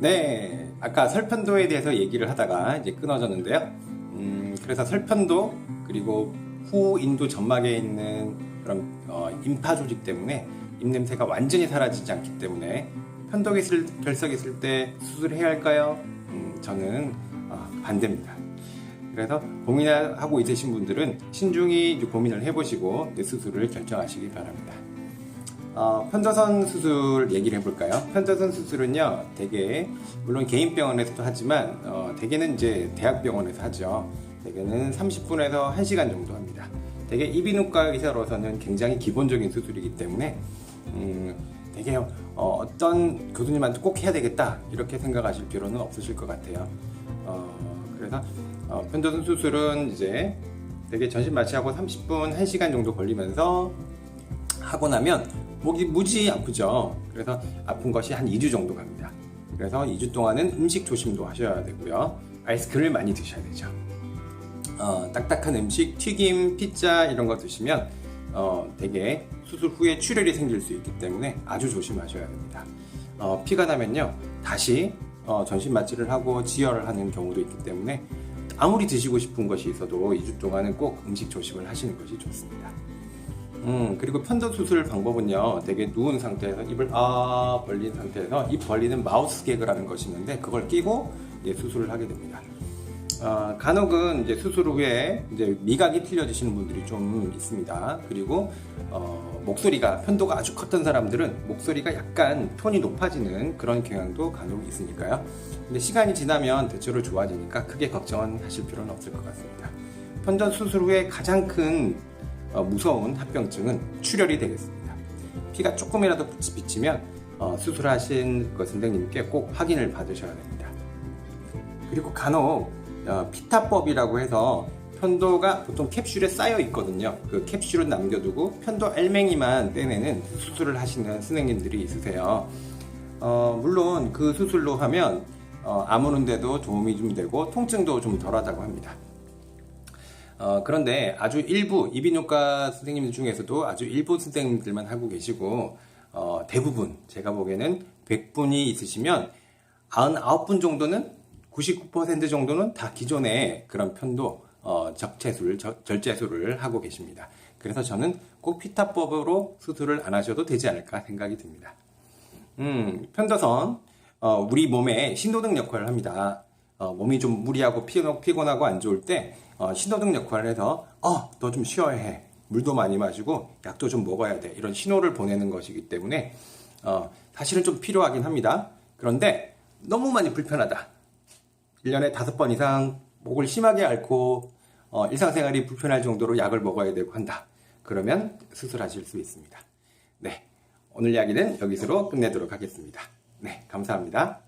네, 아까 설편도에 대해서 얘기를 하다가 이제 끊어졌는데요. 음, 그래서 설편도 그리고 후 인도 점막에 있는 그런 어, 임파 조직 때문에 입냄새가 완전히 사라지지 않기 때문에 편도 기술 결석했을 때 수술해야 할까요? 음, 저는 어, 반대입니다. 그래서 고민하고 있으신 분들은 신중히 고민을 해보시고 수술을 결정하시기 바랍니다. 어, 편도선 수술 얘기를 해볼까요? 편도선 수술은요, 대개, 물론 개인 병원에서도 하지만, 어, 대개는 이제 대학병원에서 하죠. 대개는 30분에서 1시간 정도 합니다. 대개 이비인후과 의사로서는 굉장히 기본적인 수술이기 때문에, 음, 되게 어, 떤 교수님한테 꼭 해야 되겠다 이렇게 생각하실 필요는 없으실 것 같아요. 어, 그래서 어, 편도선 수술은 이제 되게 전신 마취하고 30분 1시간 정도 걸리면서 하고 나면 목이 무지 아프죠. 그래서 아픈 것이 한 2주 정도 갑니다. 그래서 2주 동안은 음식 조심도 하셔야 되고요. 아이스크림을 많이 드셔야 되죠. 어, 딱딱한 음식, 튀김, 피자 이런 거 드시면 어, 되게 수술 후에 출혈이 생길 수 있기 때문에 아주 조심하셔야 됩니다. 어, 피가 나면요 다시 어, 전신 마취를 하고 지혈을 하는 경우도 있기 때문에 아무리 드시고 싶은 것이 있어도 2주 동안은 꼭 음식 조심을 하시는 것이 좋습니다. 음, 그리고 편도 수술 방법은요, 되게 누운 상태에서 입을 아 벌린 상태에서 입 벌리는 마우스 개그라는 것이 있는데 그걸 끼고 이제 수술을 하게 됩니다. 어, 간혹은 이제 수술 후에 이제 미각이 틀려지시는 분들이 좀 있습니다. 그리고 어, 목소리가 편도가 아주 컸던 사람들은 목소리가 약간 톤이 높아지는 그런 경향도 간혹 있으니까요. 근데 시간이 지나면 대체로 좋아지니까 크게 걱정은 하실 필요는 없을 것 같습니다. 편도 수술 후에 가장 큰 어, 무서운 합병증은 출혈이 되겠습니다. 피가 조금이라도 비치면 어, 수술하신 그 선생님께 꼭 확인을 받으셔야 됩니다. 그리고 간혹 어, 피타법이라고 해서 편도가 보통 캡슐에 쌓여 있거든요. 그 캡슐은 남겨두고 편도 알맹이만 떼내는 수술을 하시는 선생님들이 있으세요. 어, 물론 그 수술로 하면 어, 아무는데도 도움이 좀 되고 통증도 좀 덜하다고 합니다. 어, 그런데 아주 일부 이비인후과 선생님들 중에서도 아주 일부 선생님들만 하고 계시고 어, 대부분 제가 보기에는 100분이 있으시면 99분 정도는 99% 정도는 다 기존의 그런 편도 어, 적체술, 적- 절제술을 하고 계십니다. 그래서 저는 꼭 피타법으로 수술을 안 하셔도 되지 않을까 생각이 듭니다. 음, 편도선, 어, 우리 몸에 신호등 역할을 합니다. 어, 몸이 좀 무리하고 피곤- 피곤하고 안 좋을 때, 어, 신호등 역할을 해서, 어, 너 좀 쉬어야 해. 물도 많이 마시고, 약도 좀 먹어야 돼. 이런 신호를 보내는 것이기 때문에, 어, 사실은 좀 필요하긴 합니다. 그런데, 너무 많이 불편하다. 1년에 다섯 번 이상 목을 심하게 앓고, 어, 일상생활이 불편할 정도로 약을 먹어야 되고 한다. 그러면 수술하실 수 있습니다. 네. 오늘 이야기는 여기서로 끝내도록 하겠습니다. 네. 감사합니다.